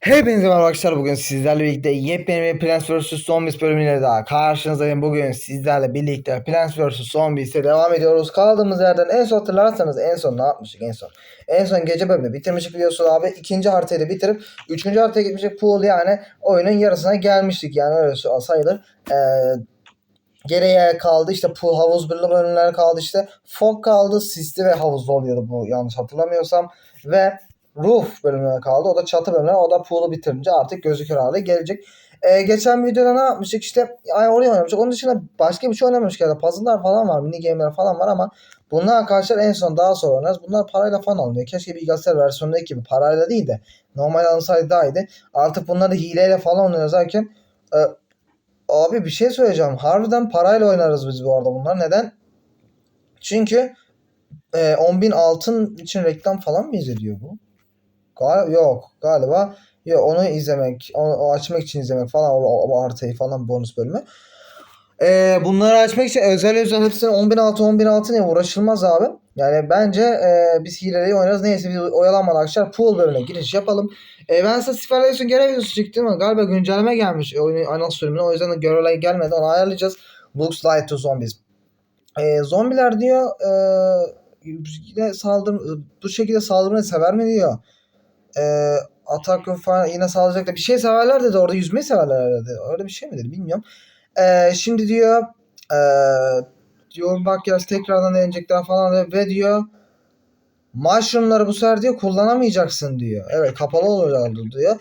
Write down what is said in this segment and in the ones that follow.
Hepinize merhaba arkadaşlar bugün sizlerle birlikte yepyeni bir Plants vs Zombies bölümüyle daha karşınızdayım. Bugün sizlerle birlikte Plants vs Zombies'e devam ediyoruz. Kaldığımız yerden en son hatırlarsanız en son ne yapmıştık en son? En son gece bölümünü bitirmiştik biliyorsun abi. ikinci haritayı da bitirip üçüncü haritaya gitmiştik. Pool yani oyunun yarısına gelmiştik yani öyle sayılır. Ee, geriye kaldı işte pool havuz bölümler kaldı işte. Fog kaldı, sisli ve havuzlu oluyordu bu yanlış hatırlamıyorsam. Ve roof bölümüne kaldı. O da çatı bölümüne. O da pool'u bitirince artık gözükür hale gelecek. Ee, geçen videoda ne yapmıştık? İşte ay oraya oynamıştık. Onun dışında başka bir şey oynamamıştık. Yani puzzle'lar falan var. Mini game'ler falan var ama bunlar arkadaşlar en son daha sonra oynarız. Bunlar parayla falan alınıyor. Keşke bilgisayar versiyonundaki gibi parayla değil de normal alınsaydı daha iyiydi. Artık bunları hileyle falan oynuyoruz derken e, abi bir şey söyleyeceğim. Harbiden parayla oynarız biz bu arada bunlar. Neden? Çünkü e, 10.000 altın için reklam falan mı izlediyor bu? Yok galiba. Yok onu izlemek, onu, açmak için izlemek falan o, o, haritayı falan bonus bölümü. Ee, bunları açmak için özel özel hepsine 10.000 altın 10.000 altın diye uğraşılmaz abi. Yani bence e, biz hileleri oynarız. Neyse biz oyalanmadan arkadaşlar pool bölümüne giriş yapalım. E, ben size Siferlayus'un görev videosu çektim ama galiba güncelleme gelmiş oyunun anons sürümüne. O yüzden de görev gelmedi. Onu ayarlayacağız. Looks like to zombies. E, zombiler diyor e, yine saldır bu şekilde saldırmayı sever mi diyor e, atak yok falan yine sağlayacak da bir şey severler dedi orada yüzmeyi severler dedi. Öyle bir şey mi dedi bilmiyorum. E, şimdi diyor e, diyor bak ya tekrardan deneyecekler falan dedi. ve diyor mushroomları bu sefer diyor kullanamayacaksın diyor. Evet kapalı olacak diyor.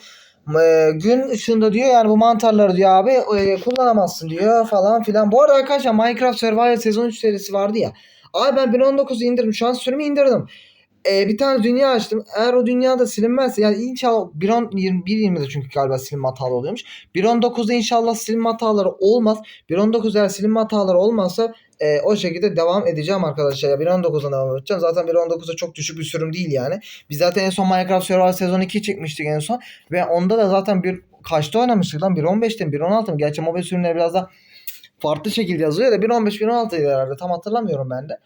E, gün ışığında diyor yani bu mantarları diyor abi e, kullanamazsın diyor falan filan. Bu arada arkadaşlar Minecraft Survival sezon 3 serisi vardı ya. Abi ben 1.19'u indirdim. Şu an sürümü indirdim e, bir tane dünya açtım. Eğer o dünyada silinmezse yani inşallah 1.20'de çünkü galiba silinme hatalı oluyormuş. 1.19'da inşallah silinme hataları olmaz. 1.19 eğer silinme hataları olmazsa e, o şekilde devam edeceğim arkadaşlar. Ya 1.19'dan devam edeceğim. Zaten 1.19'da çok düşük bir sürüm değil yani. Biz zaten en son Minecraft Survival sezon 2 çekmiştik en son. Ve onda da zaten bir kaçta oynamıştık lan? 1.15'te mi? 1.16 mı? Gerçi mobil sürümleri biraz da farklı şekilde yazıyor da 1.15 1.16'ydı herhalde. Tam hatırlamıyorum ben de.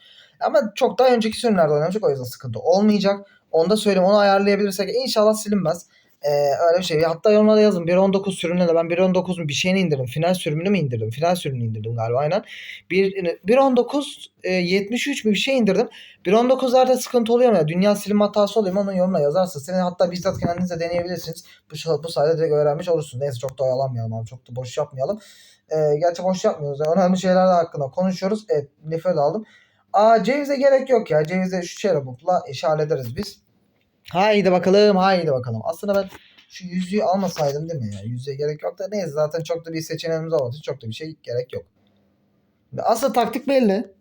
Ama çok daha önceki sürümlerde oynamıştık o yüzden sıkıntı olmayacak. Onu da söyleyeyim onu ayarlayabilirsek inşallah silinmez. Ee, öyle bir şey. Hatta yorumlara yazın. 1.19 sürümüne de ben 1.19'un bir şeyini indirdim. Final sürümünü mü indirdim? Final sürümünü indirdim galiba aynen. 1.19 e, 73 bir şey indirdim. 1.19'larda sıkıntı oluyor mu? Ya? Dünya silim hatası oluyor mu? Onu yorumla yazarsınız. Seni hatta bizzat kendiniz de deneyebilirsiniz. Bu, bu sayede direkt öğrenmiş olursunuz. Neyse çok da oyalanmayalım abi. Çok da boş yapmayalım. Ee, gerçi boş yapmıyoruz. Yani önemli şeyler hakkında konuşuyoruz. Evet. Nefret aldım. Aa cevize gerek yok ya. Cevize şu çerabukla işi hallederiz biz. Haydi bakalım haydi bakalım. Aslında ben şu yüzüğü almasaydım değil mi ya? Yüzüğe gerek yok da neyse zaten çok da bir seçeneğimiz olmadı. Çok da bir şey gerek yok. Asıl taktik belli.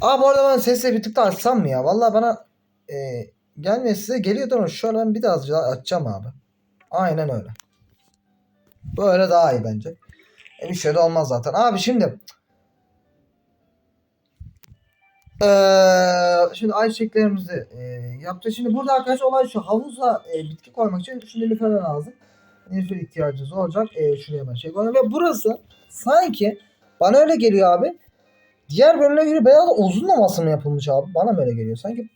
Aa bu arada ben sesle bir tık da açsam mı ya? Vallahi bana e, gelmiyor size geliyordu ama şu an ben bir daha açacağım abi. Aynen öyle. Böyle daha iyi bence. E, bir şey de olmaz zaten. Abi şimdi ee, şimdi ayçiçeklerimizi e, yapacağız. Şimdi burada arkadaşlar olay şu. Havuza e, bitki koymak için şu nilüfer lazım. Nilüfer ihtiyacınız olacak. E, şuraya ben şey koyalım. Ve burası sanki bana öyle geliyor abi. Diğer bölümlere göre biraz da uzunlaması mı yapılmış abi? Bana böyle geliyor. Sanki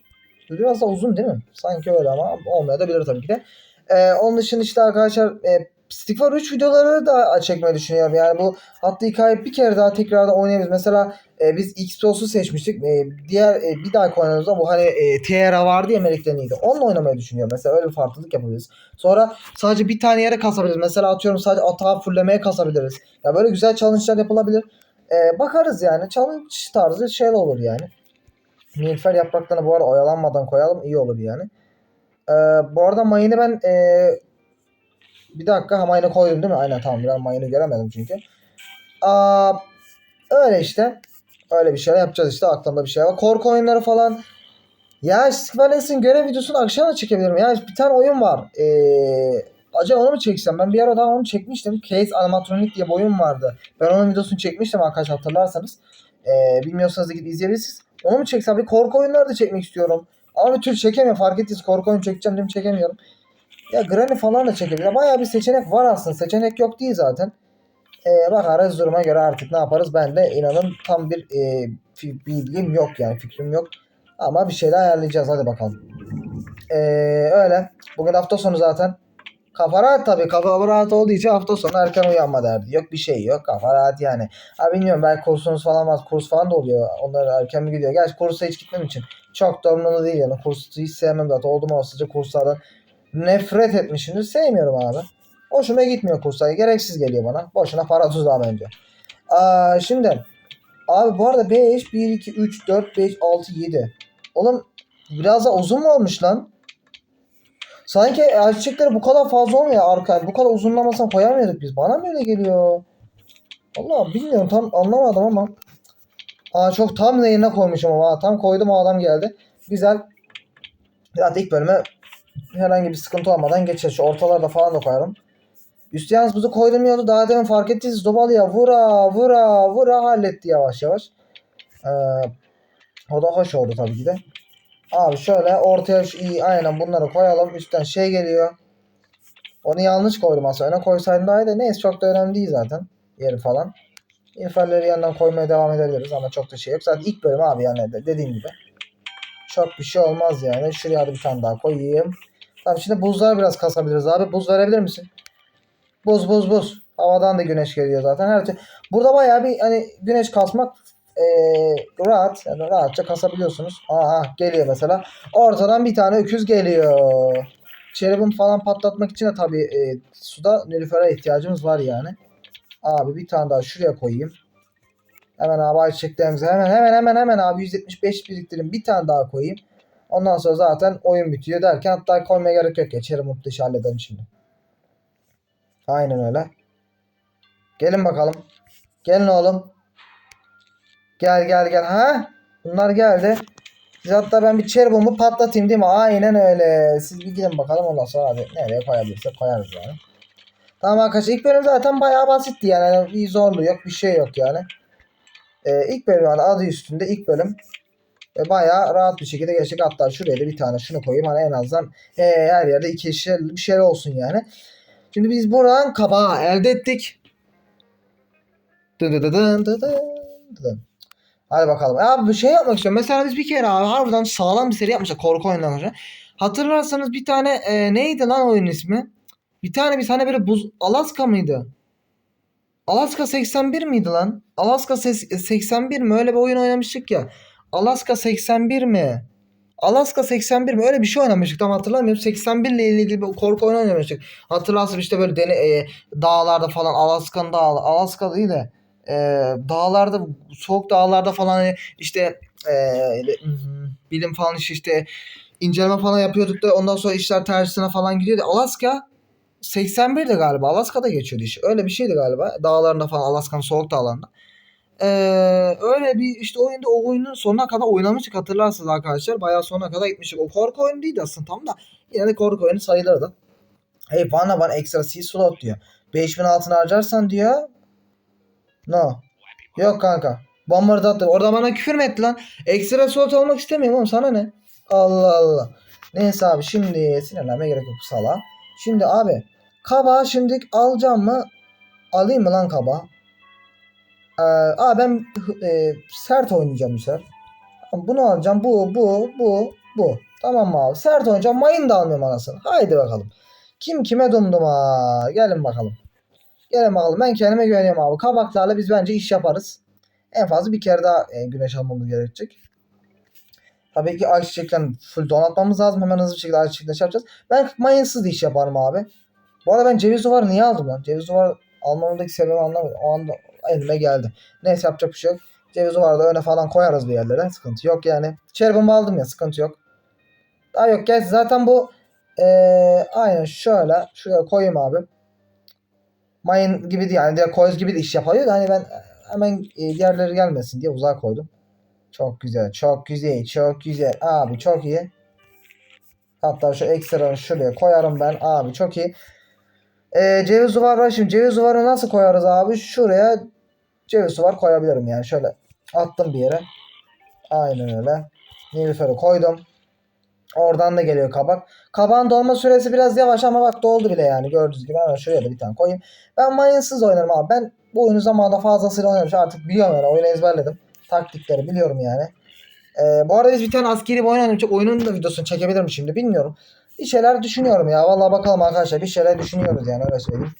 biraz da uzun değil mi? Sanki öyle ama olmayabilir tabii ki de. Ee, onun dışında işte arkadaşlar e, Stickfor 3 videoları da çekmeyi düşünüyorum. Yani bu hatta hikaye bir kere daha tekrardan oynayabiliriz. Mesela e, biz Xbox'u seçmiştik. E, diğer e, bir daha oynadığımızda bu hani e, Tierra vardı ya melekleniydi. Onunla oynamayı düşünüyorum. Mesela öyle bir farklılık yapabiliriz. Sonra sadece bir tane yere kasabiliriz. Mesela atıyorum sadece atağı fullemeye kasabiliriz. Ya böyle güzel challenge'lar yapılabilir. E, bakarız yani. Challenge tarzı şeyler olur yani. Nilüfer yapraklarını bu arada oyalanmadan koyalım. iyi olur yani. E, bu arada mayını ben e, bir dakika ha mayını koydum değil mi? Aynen tamam. Ben mayını göremedim çünkü. Aa, öyle işte. Öyle bir şeyler yapacağız işte aklımda bir şey var. Korku oyunları falan. Ya Squalens'in görev videosunu akşam da çekebilirim. Ya bir tane oyun var. Ee, acaba onu mu çeksem? Ben bir ara daha onu çekmiştim. Case Animatronic diye bir oyun vardı. Ben onun videosunu çekmiştim arkadaşlar hatırlarsanız. Ee, bilmiyorsanız da gidip izleyebilirsiniz. Onu mu çeksem? Bir korku oyunları da çekmek istiyorum. Ama bir tür çekemiyorum. Fark ettiniz korku oyunu çekeceğim değil mi çekemiyorum. Ya Granny falan da çekebilir. Bayağı bir seçenek var aslında. Seçenek yok değil zaten e, bakarız duruma göre artık ne yaparız. Ben de inanın tam bir e, bilgim yok yani fikrim yok. Ama bir şeyler ayarlayacağız hadi bakalım. E, öyle. Bugün hafta sonu zaten. Kafa rahat tabii. Kafa rahat olduğu için hafta sonu erken uyanma derdi. Yok bir şey yok. Kafa rahat yani. Ha bilmiyorum belki kursunuz falan var. Kurs falan da oluyor. Onlar erken mi gidiyor? Gerçi kursa hiç gitmem için. Çok da değil yani. Kursu hiç sevmem zaten. Oldum olasıca kurslardan nefret etmişimdir. Sevmiyorum abi. Hoşuma gitmiyor kurslar. Gereksiz geliyor bana. Boşuna para tuzağı bence. Aa, şimdi abi bu arada 5, 1, 2, 3, 4, 5, 6, 7. Oğlum biraz da uzun mu olmuş lan? Sanki erkekleri bu kadar fazla olmuyor arka. Bu kadar uzunlamasına koyamıyorduk biz. Bana mı öyle geliyor? Allah bilmiyorum tam anlamadım ama. Aa çok tam yerine koymuşum ama. Tam koydum o adam geldi. Güzel. Zaten ilk bölüme herhangi bir sıkıntı olmadan geçeceğiz. Şu ortalarda falan da koyarım. Üstü yalnız buzu koydum yolu daha demin fark ettiniz. Dobalıya vura vura vura halletti yavaş yavaş. Ee, o da hoş oldu tabii ki de. Abi şöyle ortaya şu iyi aynen bunları koyalım. Üstten şey geliyor. Onu yanlış koydum aslında. Öne koysaydım daha iyi de neyse çok da önemli değil zaten. Yeri falan. İnferleri yandan koymaya devam edebiliriz ama çok da şey yok. Zaten ilk bölüm abi yani de dediğim gibi. Çok bir şey olmaz yani. Şuraya da bir tane daha koyayım. Tamam şimdi buzları biraz kasabiliriz abi. Buz verebilir misin? Buz buz buz. Havadan da güneş geliyor zaten. Her türlü. Burada bayağı bir hani güneş kasmak eee, rahat. Yani rahatça kasabiliyorsunuz. Aha geliyor mesela. Ortadan bir tane öküz geliyor. Cherubim falan patlatmak için de tabii e, suda nilüfere ihtiyacımız var yani. Abi bir tane daha şuraya koyayım. Hemen abi ayçiçeklerimizi hemen hemen hemen hemen abi 175 biriktirin bir tane daha koyayım. Ondan sonra zaten oyun bitiyor derken hatta koymaya gerek yok ya. Cherubim işi halledelim şimdi. Aynen öyle. Gelin bakalım. Gelin oğlum. Gel gel gel. Ha? Bunlar geldi. Siz hatta ben bir cherubim'i patlatayım değil mi? Aynen öyle. Siz bir gidin bakalım ondan sonra hadi nereye koyabilirsek koyarız yani. Tamam arkadaşlar ilk bölüm zaten bayağı basitti yani. yani bir zorluğu yok bir şey yok yani. Ee, ilk bölüm yani adı üstünde ilk bölüm. Ve bayağı rahat bir şekilde geçtik. Hatta şuraya da bir tane şunu koyayım. Hani en azından e, her yerde iki şey, bir şeyler olsun yani. Şimdi biz buradan kabağı elde ettik. Dı dı dı dın dı dın dı dın. Hadi bakalım. Abi bir şey yapmak istiyorum. Mesela biz bir kere abi harbiden sağlam bir seri yapmıştık korku oyunları. Hatırlarsanız bir tane e, neydi lan oyunun ismi? Bir tane bir tane böyle buz Alaska mıydı? Alaska 81 miydi lan? Alaska ses- 81 mi? Öyle bir oyun oynamıştık ya. Alaska 81 mi? Alaska 81 mi? Öyle bir şey oynamıştık. Tam hatırlamıyorum. 81 ile ilgili bir korku oyunu oynamıştık. Hatırlarsın işte böyle dene, e, dağlarda falan Alaska'nın dağı Alaska değil de e, dağlarda soğuk dağlarda falan hani işte e, bilim falan işte, işte inceleme falan yapıyorduk da ondan sonra işler tersine falan gidiyordu. Alaska 81'de galiba. Alaska'da geçiyordu iş. Öyle bir şeydi galiba. Dağlarında falan Alaska'nın soğuk dağlarında. Ee, öyle bir işte oyunda o oyunun sonuna kadar oynamıştık hatırlarsınız arkadaşlar. Bayağı sonuna kadar gitmiştik. O korku oyunu değildi aslında tam da. Yine de korku oyunu sayılırdı. Hey bana bana ekstra C slot diyor. 5000 altın harcarsan diyor. No. Yok kanka. Bombardat Orada bana küfür mü etti lan? Ekstra slot olmak istemiyorum oğlum sana ne? Allah Allah. Neyse abi şimdi sinirlenmeye gerek yok sala. Şimdi abi kaba şimdi alacağım mı? Alayım mı lan kaba? Ee, aa ben e, sert oynayacağım bu sefer. Bunu alacağım. Bu, bu, bu, bu. Tamam mı abi? Sert oynayacağım. Mayın da almıyorum anasını. Haydi bakalım. Kim kime dumdum ha? Gelin bakalım. Gelin bakalım. Ben kendime güveniyorum abi. Kabaklarla biz bence iş yaparız. En fazla bir kere daha e, güneş almamız gerekecek. Tabii ki ayçiçeklerini full donatmamız lazım. Hemen hızlı bir şekilde ayçiçekle şey yapacağız. Ben mayınsız iş yaparım abi. Bu arada ben ceviz duvarı niye aldım lan? Ceviz duvarı almamdaki sebebi anlamadım. O anda elime geldi. Neyse yapacak bir şey yok. Ceviz duvarı da öne falan koyarız bir yerlere. Sıkıntı yok yani. Çerbimi aldım ya sıkıntı yok. Daha yok gel zaten bu ee, aynen şöyle şuraya koyayım abi. Mayın gibi değil yani diğer koyuz gibi de iş yapıyor da hani ben hemen diğerleri gelmesin diye uzağa koydum. Çok güzel, çok güzel, çok güzel. Abi çok iyi. Hatta şu ekstranı şuraya koyarım ben. Abi çok iyi. Ee, ceviz duvar var şimdi. Ceviz duvarı nasıl koyarız abi? Şuraya ceviz duvar koyabilirim yani. Şöyle attım bir yere. Aynen öyle. Nilüfer'i koydum. Oradan da geliyor kabak. Kabağın dolma süresi biraz yavaş ama bak doldu bile yani. Gördüğünüz gibi hemen şuraya da bir tane koyayım. Ben mayınsız oynarım abi. Ben bu oyunu zamanında fazlasıyla oynamış. Artık biliyorum yani. Oyunu ezberledim. Taktikleri biliyorum yani. Ee, bu arada biz bir tane askeri bir oyun. Oyunun da videosunu çekebilirim şimdi bilmiyorum. Bir şeyler düşünüyorum ya. Vallahi bakalım arkadaşlar. Bir şeyler düşünüyoruz yani öyle söyleyeyim.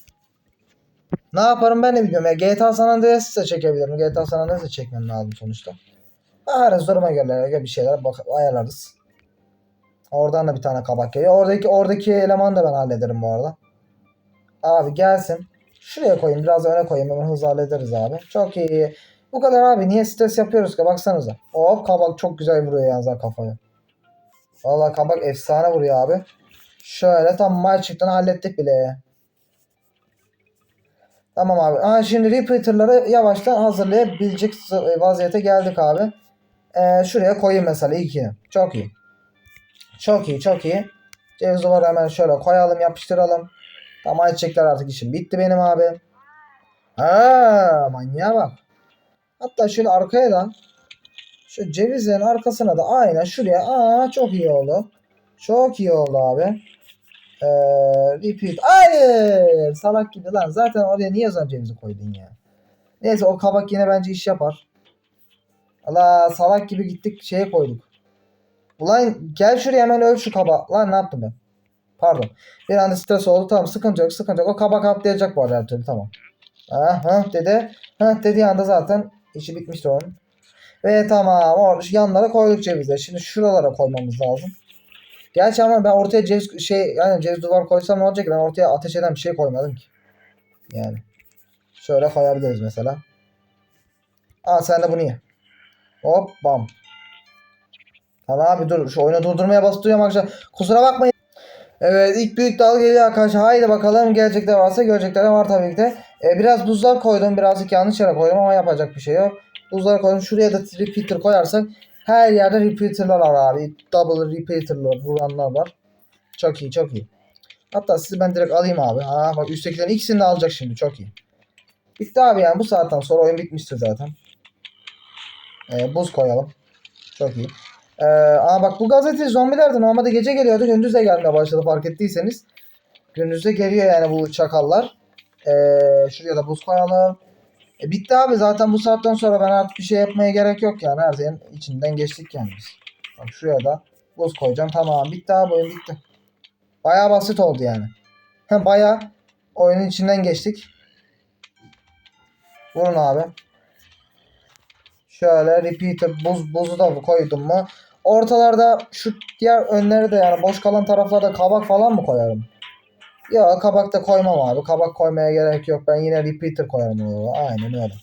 Ne yaparım ben de bilmiyorum ya. GTA San Andreas'ı da çekebilirim. GTA San Andreas'ı çekmem lazım sonuçta. Bakarız duruma göre bir şeyler bak ayarlarız. Oradan da bir tane kabak geliyor. Oradaki oradaki elemanı da ben hallederim bu arada. Abi gelsin. Şuraya koyayım. Biraz öne koyayım. Hemen hızlı hallederiz abi. Çok iyi. Bu kadar abi. Niye stres yapıyoruz ki? Baksanıza. Hop kabak çok güzel vuruyor yalnız kafaya. Vallahi kabak efsane vuruyor abi. Şöyle tam maçıktan hallettik bile. Tamam abi. Aa, şimdi repeater'ları yavaştan hazırlayabilecek vaziyete geldik abi. Ee, şuraya koyayım mesela iki. Çok iyi. Çok iyi çok iyi. Ceviz duvarı hemen şöyle koyalım yapıştıralım. Tamam ayçiçekler artık işim bitti benim abi. Ha manyağa bak. Hatta şöyle arkaya da şu cevizlerin arkasına da aynen şuraya. Aa çok iyi oldu. Çok iyi oldu abi. Ee, repeat. Hayır. Salak gibi lan. Zaten oraya niye yazan cevizi koydun ya? Neyse o kabak yine bence iş yapar. Allah salak gibi gittik şeye koyduk. Ulan gel şuraya hemen öl şu kaba. Lan ne yaptım ben? Pardon. Bir anda stres oldu. Tamam sıkıntı yok sıkıntı yok. O kabak atlayacak bu arada her türlü tamam. Ha, ha dedi. Ha dediği anda zaten işi bitmişti onun. Ve tamam orada yanlara koyduk cevizleri. Şimdi şuralara koymamız lazım. Gerçi ama ben ortaya ceviz şey yani ceviz duvar koysam ne olacak ki? Ben ortaya ateş eden bir şey koymadım ki. Yani. Şöyle koyabiliriz mesela. Aa sen de bunu ye. Hop bam. Tamam abi dur şu oyunu durdurmaya basıp duruyorum arkadaşlar. Kusura bakmayın. Evet ilk büyük dal geliyor arkadaşlar. Haydi bakalım gelecekler varsa görecekler var tabii ki de. Ee, biraz buzlar koydum. Birazcık yanlış yere koydum ama yapacak bir şey yok. Buzları koydum. Şuraya da repeater koyarsak her yerde repeater'lar var abi. Double repeater'lar vuranlar var. Çok iyi çok iyi. Hatta sizi ben direkt alayım abi. Ha bak üsttekilerin ikisini de alacak şimdi. Çok iyi. Bitti abi yani bu saatten sonra oyun bitmiştir zaten. Ee, buz koyalım. Çok iyi. Ee, ama bak bu gazete zombiler de normalde gece geliyordu. Gündüz de gelmeye başladı fark ettiyseniz. Gündüz de geliyor yani bu çakallar. Ee, şuraya da buz koyalım. E, bitti abi zaten bu saatten sonra ben artık bir şey yapmaya gerek yok yani. Her şeyin içinden geçtik yani biz. Bak şuraya da buz koyacağım. Tamam bitti abi oyun bitti. Baya basit oldu yani. Baya oyunun içinden geçtik. Vurun abi. Şöyle repeater buz buzu da koydum mu? Ortalarda şu diğer önleri de yani boş kalan taraflarda kabak falan mı koyarım? Ya kabak da koymam abi. Kabak koymaya gerek yok. Ben yine repeater koyarım oraya. Aynen öyle.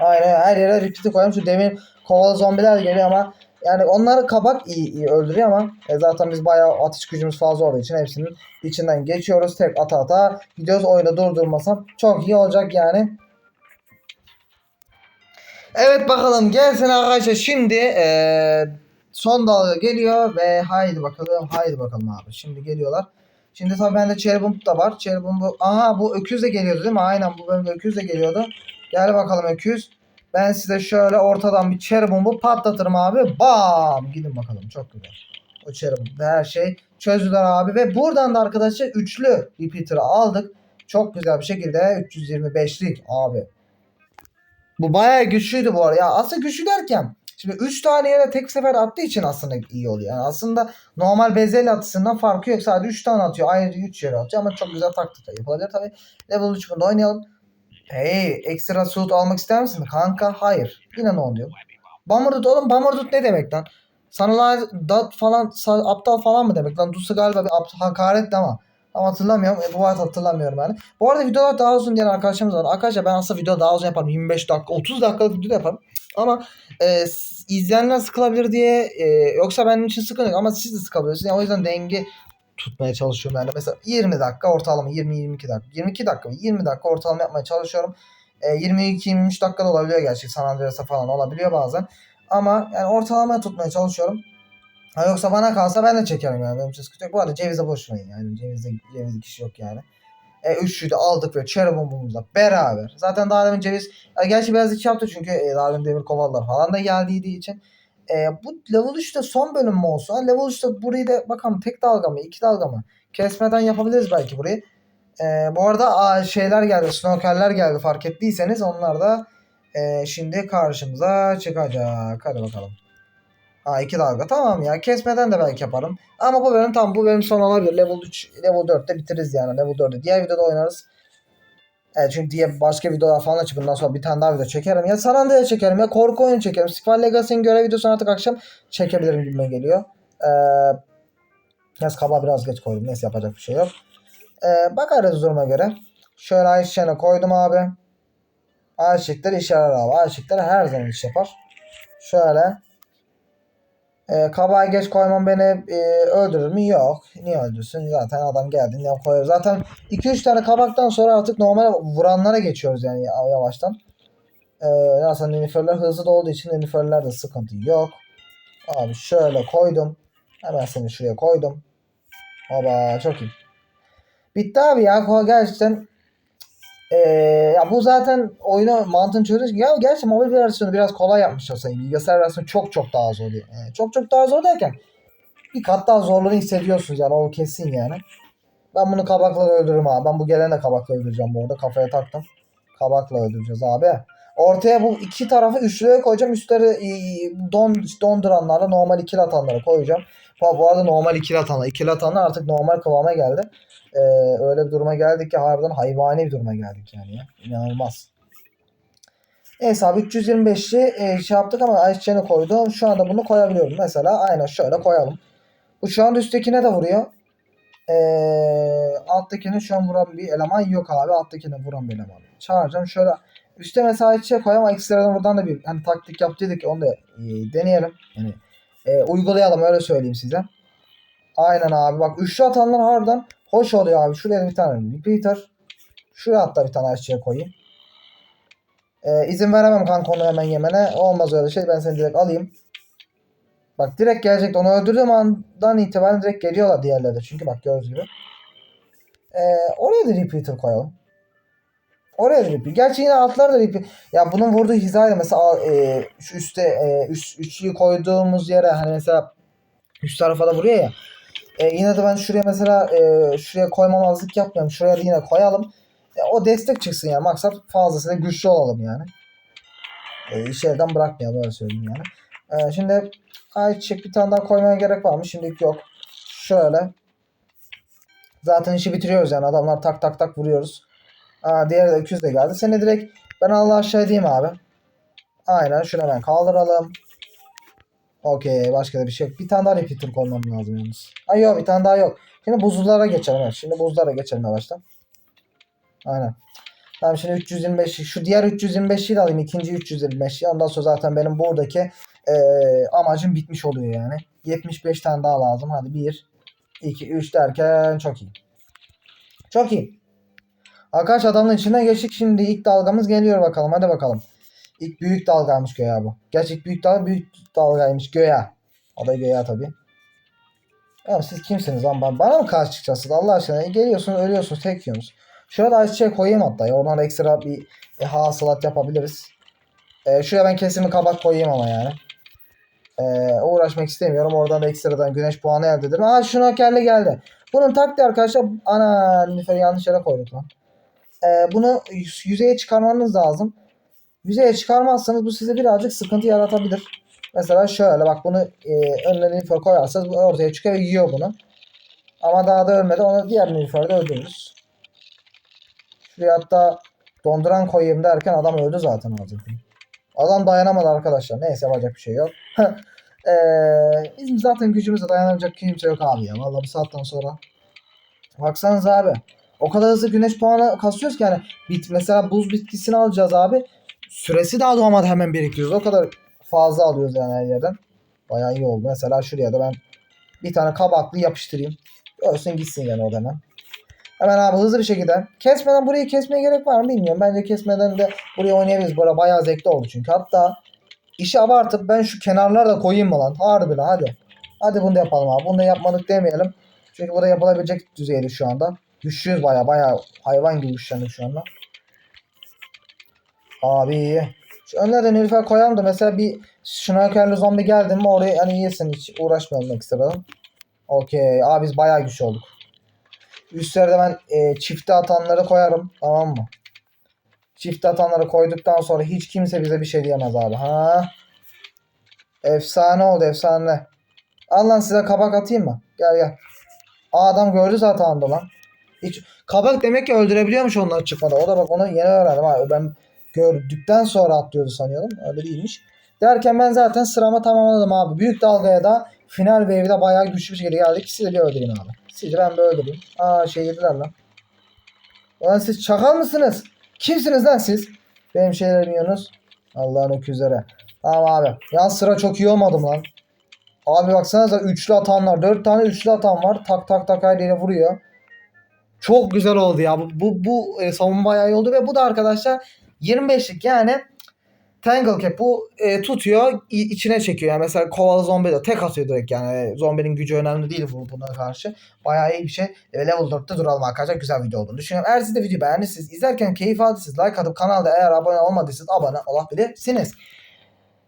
Aynen her yere repeater koyarım. Şu demin kovalı zombiler geliyor ama yani onları kabak iyi, iyi öldürüyor ama e zaten biz bayağı atış gücümüz fazla olduğu için hepsinin içinden geçiyoruz. Tek ata ata gidiyoruz. Oyunu durdurmasam çok iyi olacak yani. Evet bakalım gelsin arkadaşlar şimdi eee, son dalga geliyor ve haydi bakalım haydi bakalım abi şimdi geliyorlar. Şimdi tabii bende cherry bomb da var. Cherry bomb aha bu öküz de geliyordu değil mi? Aynen bu bölümde öküz de geliyordu. Gel bakalım öküz. Ben size şöyle ortadan bir cherry bomb'u patlatırım abi. Bam! Gidin bakalım çok güzel. O cherry bomb ve her şey çözdüler abi ve buradan da arkadaşlar üçlü repeater'ı aldık. Çok güzel bir şekilde 325'lik abi. Bu bayağı güçlüydü bu arada. Ya aslında güçlü derken şimdi 3 tane yere tek sefer attığı için aslında iyi oluyor. Yani aslında normal bezel atısından farkı yok. Sadece 3 tane atıyor. Ayrıca 3 yere atıyor ama çok güzel taktikler yapılabilir tabii. Level 3 bunda oynayalım. Hey ekstra suit almak ister misin? Kanka hayır. Yine ne oluyor? Bamırdut oğlum Bamırdut ne demek lan? Sana dat falan aptal falan mı demek lan? Dusu galiba bir hakaret ama. Ama hatırlamıyorum. E, bu arada hatırlamıyorum yani. Bu arada videolar daha uzun diyen arkadaşlarımız var. Arkadaşlar ben aslında video daha uzun yaparım. 25 dakika, 30 dakikalık video yaparım. Ama e, izleyenler sıkılabilir diye e, yoksa benim için sıkıntı yok ama siz de sıkabilirsiniz. Yani o yüzden denge tutmaya çalışıyorum yani. Mesela 20 dakika ortalama 20-22 dakika. 22 dakika mı? 20 dakika ortalama yapmaya çalışıyorum. E, 22-23 dakika da olabiliyor gerçi. San Andreas'a falan olabiliyor bazen. Ama yani ortalama tutmaya çalışıyorum. Ha yoksa bana kalsa ben de çekerim yani. Benim için sıkıntı yok. Bu arada cevize boş yani. Cevizde, cevizde kişi yok yani. E, üçlüyü de aldık ve cherry bombumuzla beraber. Zaten daha demin ceviz e, gerçi biraz iki yaptı çünkü e, demin demir kovallar falan da geldiydi için. E, bu level 3'te son bölüm mü olsa level 3'te burayı da bakalım tek dalga mı iki dalga mı kesmeden yapabiliriz belki burayı. E, bu arada a, şeyler geldi snorkeller geldi fark ettiyseniz onlar da e, şimdi karşımıza çıkacak. Hadi bakalım. Ha iki dalga tamam ya kesmeden de belki yaparım. Ama bu bölüm tam bu bölüm son olabilir. Level 3, Level 4'te bitiririz yani Level 4'te. Diğer videoda oynarız. Evet çünkü diye başka videolar falan açıp bundan sonra bir tane daha video çekerim. Ya San Andreas çekerim ya korku oyunu çekerim. Squall Legacy'nin görev videosunu artık akşam çekebilirim gibime geliyor. Ee, Yaz kaba biraz geç koydum. Neyse yapacak bir şey yok. Ee, bakarız duruma göre. Şöyle Ayşe'ne koydum abi. Aşıklar iş yarar abi. Aşıklar her zaman iş yapar. Şöyle. Ee, kabağı geç koymam beni e, öldürür mü? Yok. Niye öldürsün? Zaten adam geldi. Niye koyuyor? Zaten 2-3 tane kabaktan sonra artık normal vuranlara geçiyoruz yani ya- yavaştan. Ee, aslında niniferler hızlı da olduğu için niniferlerde sıkıntı yok. Abi şöyle koydum. Hemen seni şuraya koydum. Baba çok iyi. Bitti abi ya. Gerçekten ee, ya bu zaten oyunu mantığını çözüyor. Ya gerçi mobil versiyonu biraz kolay yapmışlar sayın. Bilgisayar versiyonu çok çok daha zor. Yani çok çok daha zor derken bir kat daha zorluğunu hissediyorsunuz yani o kesin yani. Ben bunu kabakla öldürürüm abi. Ben bu gelene kabakla öldüreceğim bu arada. Kafaya taktım. Kabakla öldüreceğiz abi. Ortaya bu iki tarafı üçlüye koyacağım. Üstleri e, don, donduranlarla normal ikili atanları koyacağım. Bu arada normal ikili atanlar. İkili atanlar artık normal kıvama geldi. Ee, öyle bir duruma geldik ki harbiden hayvani bir duruma geldik yani ya. İnanılmaz. Neyse abi 325'i e, şey yaptık ama ayçiçeğini koydum. Şu anda bunu koyabiliyorum. Mesela aynen şöyle koyalım. Bu şu anda üsttekine de vuruyor. Ee, alttakine şu an vuran bir eleman yok abi. Alttakine vuran bir eleman. Çağıracağım. Şöyle üstte mesela ayçiçeği koyalım. Ekstradan buradan da bir hani taktik yaptıydık onu da e, deneyelim. Yani e, uygulayalım öyle söyleyeyim size. Aynen abi bak üçlü atanlar harbiden hoş oluyor abi. Şuraya bir tane repeater. Şuraya hatta bir tane ayçiçeği koyayım. Ee, izin veremem kanka onu hemen yemene. Olmaz öyle şey. Ben seni direkt alayım. Bak direkt gelecek. Onu öldürdüğüm andan itibaren direkt geliyorlar diğerleri. Çünkü bak gördüğünüz gibi. Ee, oraya da repeater koyalım. Oraya da repeater. Gerçi yine altlar da repeater. Ya bunun vurduğu hizayla mesela e, şu üstte e, üç, üçlüyü koyduğumuz yere hani mesela üst tarafa da vuruyor ya. E, yine de ben şuraya mesela e, şuraya koymamazlık yapmıyorum. Şuraya da yine koyalım. E, o destek çıksın yani. Maksat fazlasıyla güçlü olalım yani. E, iş elden bırakmayalım öyle söyleyeyim yani. E, şimdi ayçiçek bir tane daha koymaya gerek var mı? Şimdilik yok. Şöyle. Zaten işi bitiriyoruz yani. Adamlar tak tak tak vuruyoruz. Aa, diğer de öküz de geldi. Seni direkt ben Allah aşağı edeyim abi. Aynen şunu hemen kaldıralım. Okey başka da bir şey yok. Bir tane daha repeater koymam lazım yalnız. Ay yok bir tane daha yok. Şimdi buzullara geçelim. Evet. Şimdi buzlara geçelim yavaştan. Aynen. Tamam şimdi 325 şu diğer 325'i de alayım. ikinci 325'i. Ondan sonra zaten benim buradaki e, amacım bitmiş oluyor yani. 75 tane daha lazım. Hadi 1 2 3 derken çok iyi. Çok iyi. Arkadaş adamın içinden geçtik. Şimdi ilk dalgamız geliyor bakalım. Hadi bakalım. İlk büyük dalgaymış göya bu. Gerçi ilk büyük dalga büyük dalgaymış göya. O da göya tabii. Ya siz kimsiniz lan? Bana, bana mı karşı çıkacaksınız Allah aşkına? E, Geliyorsunuz ölüyorsunuz tek yiyorsunuz. Şurada ayçiçeği koyayım hatta ya. Oradan da ekstra bir e, hasılat yapabiliriz. E, şuraya ben kesimi kabak koyayım ama yani. E, uğraşmak istemiyorum. Oradan da ekstradan güneş puanı elde ederim. Aa şnokerle geldi. Bunun taktiği arkadaşlar ana Nilüfer'i yanlış yere koyduk lan. E, bunu yüz- yüzeye çıkarmanız lazım. Yüzeye çıkarmazsanız bu size birazcık sıkıntı yaratabilir. Mesela şöyle bak bunu e, önüne Nilüfer koyarsanız bu ortaya çıkıyor ve yiyor bunu. Ama daha da ölmedi. Onu diğer Nilüfer'de öldürürüz. Şuraya hatta donduran koyayım derken adam öldü zaten ağzıyla. Adam dayanamadı arkadaşlar. Neyse yapacak bir şey yok. Eee bizim zaten gücümüze dayanabilecek kimse yok abi ya. Vallahi bir saatten sonra. Baksanıza abi. O kadar hızlı güneş puanı kasıyoruz ki yani bit mesela buz bitkisini alacağız abi. Süresi daha doğmadı hemen biriktiriyoruz. O kadar fazla alıyoruz yani her yerden. Bayağı iyi oldu. Mesela şuraya da ben bir tane kabaklı yapıştırayım. Ölsün gitsin yani o da hemen. Hemen abi hızlı bir şekilde. Kesmeden burayı kesmeye gerek var mı bilmiyorum. Bence kesmeden de buraya oynayabiliriz. Burada bayağı zevkli oldu çünkü. Hatta işi abartıp ben şu kenarlara da koyayım mı lan? Harbi lan hadi. Hadi bunu da yapalım abi. Bunu da yapmadık demeyelim. Çünkü burada yapılabilecek düzeyde şu anda. Güçlüyüz bayağı bayağı hayvan gibi güçlendik şu anda. Abi şu önlerden Nilüfer koyalım da mesela bir şnorkelli zombi geldi mi oraya hani yesin hiç uğraşmayalım ekstradan. Okey. Abi biz bayağı güçlü olduk. Üstlerde ben e, çifte atanları koyarım. Tamam mı? Çifte atanları koyduktan sonra hiç kimse bize bir şey diyemez abi. Ha? Efsane oldu efsane. Al lan size kabak atayım mı? Gel gel. Adam gördü zaten anda lan. Hiç kabak demek ki öldürebiliyormuş onlar çıkmadan. O da bak onu yeni öğrendim. Ha, ben gördükten sonra atlıyordu sanıyordum. Öyle değilmiş. Derken ben zaten sıramı tamamladım abi. Büyük dalgaya da final wave'de bayağı güçlü bir şekilde geldik. Sizi bir öldüreyim abi. Sizi ben bir öldüreyim. Aa şey yediler lan. Ulan siz çakal mısınız? Kimsiniz lan siz? Benim şeylerimi yiyorsunuz. Allah'ın öküzleri. Tamam abi. Yan sıra çok iyi olmadım lan. Abi baksanıza üçlü atanlar. Dört tane üçlü atan var. Tak tak tak her vuruyor. Çok güzel oldu ya. Bu, bu, bu e, savunma bayağı iyi oldu ve bu da arkadaşlar 25'lik yani Tangle Cap bu e, tutuyor içine çekiyor. Yani mesela kovalı zombi de tek atıyor direkt yani. E, Zombinin gücü önemli değil bu, buna karşı. Bayağı iyi bir şey. E, level 4'te duralım arkadaşlar. Güzel video olduğunu düşünüyorum. Eğer siz de videoyu beğendiyseniz, izlerken keyif aldıysanız like atıp kanalda eğer abone olmadıysanız abone olabilirsiniz.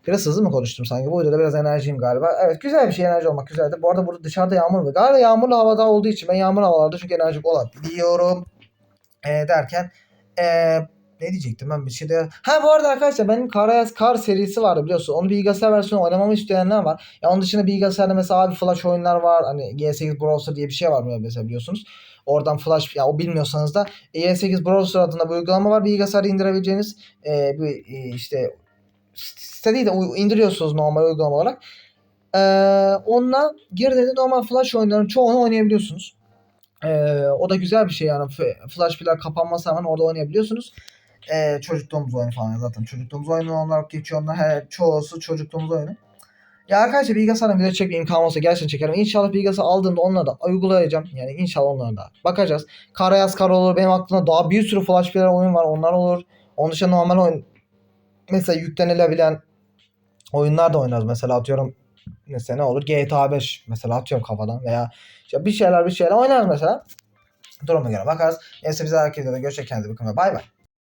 Biraz hızlı mı konuştum sanki? Bu videoda biraz enerjiyim galiba. Evet güzel bir şey enerji olmak güzeldir. Bu arada burada dışarıda yağmur var. Galiba yağmurlu havada olduğu için ben yağmur havalarda çok enerjik olabiliyorum. E, derken e, ne diyecektim ben bir şey de. Ha bu arada arkadaşlar benim Karayaz Kar serisi vardı biliyorsun. Onu bilgisayar versiyonu oynamamı isteyenler var. Ya onun dışında bilgisayarda mesela abi flash oyunlar var. Hani G8 Browser diye bir şey var mesela biliyorsunuz. Oradan flash ya o bilmiyorsanız da E8 Browser adında bir uygulama var. Bilgisayarda indirebileceğiniz e, bir e, işte siteyi de u- indiriyorsunuz normal uygulama olarak. E, onunla girdiğinizde normal flash oyunların çoğunu oynayabiliyorsunuz. E, o da güzel bir şey yani. Flash bile kapanması hemen orada oynayabiliyorsunuz. E, çocukluğumuz oyunu falan zaten. Çocukluğumuz oyunu olarak geçiyor onlar. Her, çoğusu çocukluğumuz oyunu. Ya arkadaşlar bilgisayardan video çekme imkanı olsa gerçekten çekerim. İnşallah bilgisayar aldığımda onları da uygulayacağım. Yani inşallah onları da bakacağız. Karayaz kar olur. Benim aklımda daha bir sürü flash player oyun var. Onlar olur. Onun dışında normal oyun mesela yüklenilebilen oyunlar da oynarız. Mesela atıyorum mesela ne olur? GTA 5 mesela atıyorum kafadan veya işte bir şeyler bir şeyler oynarız mesela. Duruma göre bakarız. Neyse bize herkese de görüşürüz. Kendinize bakın ve bay bay.